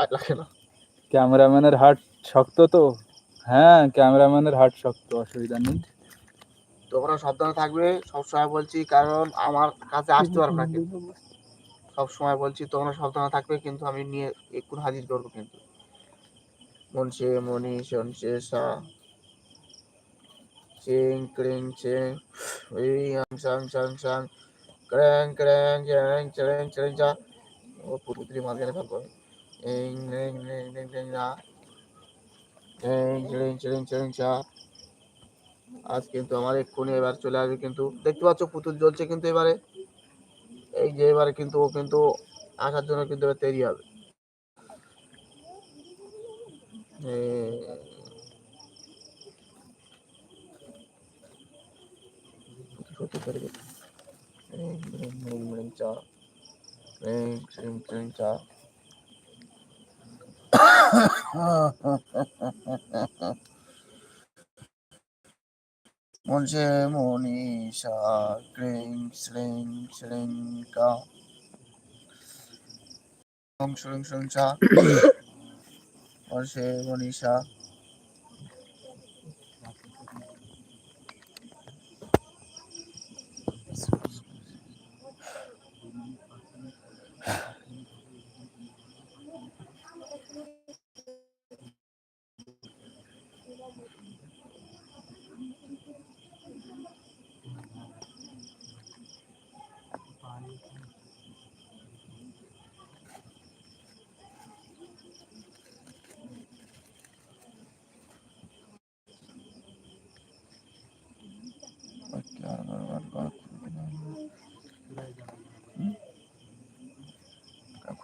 ভয় লাগে না। ক্যামেরাম্যানের হাট শক্ত তো? হ্যাঁ ক্যামেরাম্যানের হাট শক্ত অসুবিধা নেই। তোমরা সাবধানে থাকবে সবসময় বলছি কারণ আমার কাছে আসতে পারবে না কিন্তু বলছি তোমরা সাবধানে থাকবে কিন্তু আমি নিয়ে একটু হাজির করব কিন্তু। মনসে মনি শনসে সা চিং ক্রিং চিং এই আং সাং সাং সাং চ্যাং চ্যাং চা ও পুরুত্রি মাঝখানে ফেলব চ্যাং চ্যাং চা আজ কিন্তু আমার এক্ষুনি এবার চলে আসবে কিন্তু দেখতে পাচ্ছ পুতুল জ্বলছে কিন্তু এবারে এই যে এবারে কিন্তু ও কিন্তু আসার জন্য কিন্তু এবার তৈরি হবে রিং রিং চা চা মনসে মনীষা ক্রিং শ্রিং শ্রিং কা শ্রিং শ্রিং চা মনসে মনীষা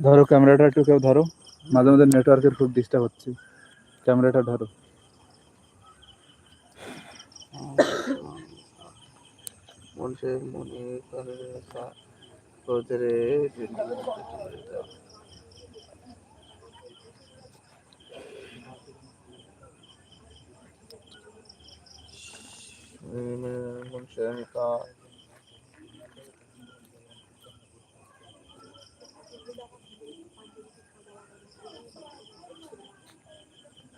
ধরো ক্যামেরাটা একটু কেউ ধরো। মাঝে মাঝে নেটওয়ার্কের খুব ডিস্টার্ব হচ্ছে। ক্যামেরাটা ধরো। মনে করে সা কোদরে মনসে কা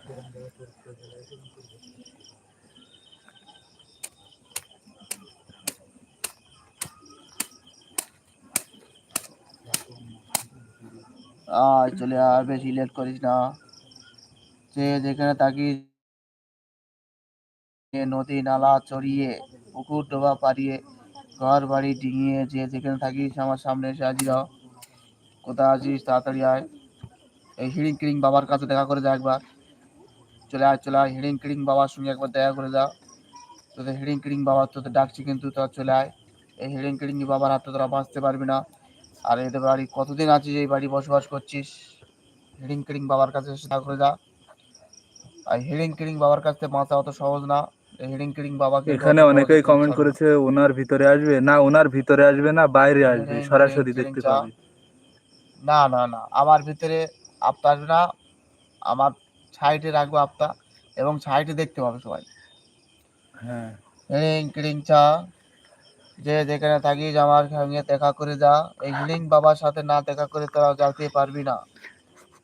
আয়, চলে আয় বেশি লেট করিস না। সে যেখানে তাকি নদী নালা চড়িয়ে, পুকুর ডোবা পাড়িয়ে, ঘর বাড়ি ডিঙিয়ে, যে যেখানে থাকিস, আমার সামনে এসে হাজির কোথায় আছিস, তাড়াতাড়ি আয়। এই হিড়িং কিড়িং বাবার কাছে দেখা করে যা একবার। চলে আয় চলে আয় হিড়িং কিড়িং বাবার সঙ্গে একবার দেখা করে যা। তোদের হিড়িং কিড়িং বাবা তোদের ডাকছি কিন্তু তোরা চলে আয়। এই হিড়িং কিড়িং বাবার হাতে তোরা বাঁচতে পারবি না। আর এদের বাড়ি কতদিন আছিস এই বাড়ি বসবাস করছিস? হিড়িং কিড়িং বাবার কাছে এসে দেখা করে যা। আর হিড়িং কিড়িং বাবার কাছ থেকে বাঁচা অত সহজ না। হিড়িং কিড়িং বাবাকে এখানে অনেকেই কমেন্ট করেছে ওনার ভিতরে আসবে? না ওনার ভিতরে আসবে না বাইরে আসবে সরাসরি দেখতে পাবে। না না না আমার ভিতরে আপতা আসবে না। আমার সাইডে রাখব আপনা এবং সাইডে দেখতে পাবে সবাই। হ্যাঁ। চা যে যেখানে থাকি আমার সঙ্গে দেখা করে যা। এই হিলিং বাবার সাথে না দেখা করে তোরা যেতে পারবি না।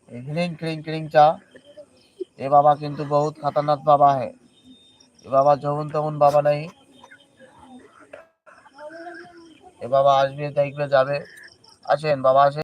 এই হিলিং ক্রিং ক্রিং চা এ বাবা কিন্তু বহুত খাতারনাক বাবা হ্যাঁ এ বাবা যখন তখন বাবা নেই। এ বাবা আসবে দেখবে যাবে। আসেন বাবা আসেন।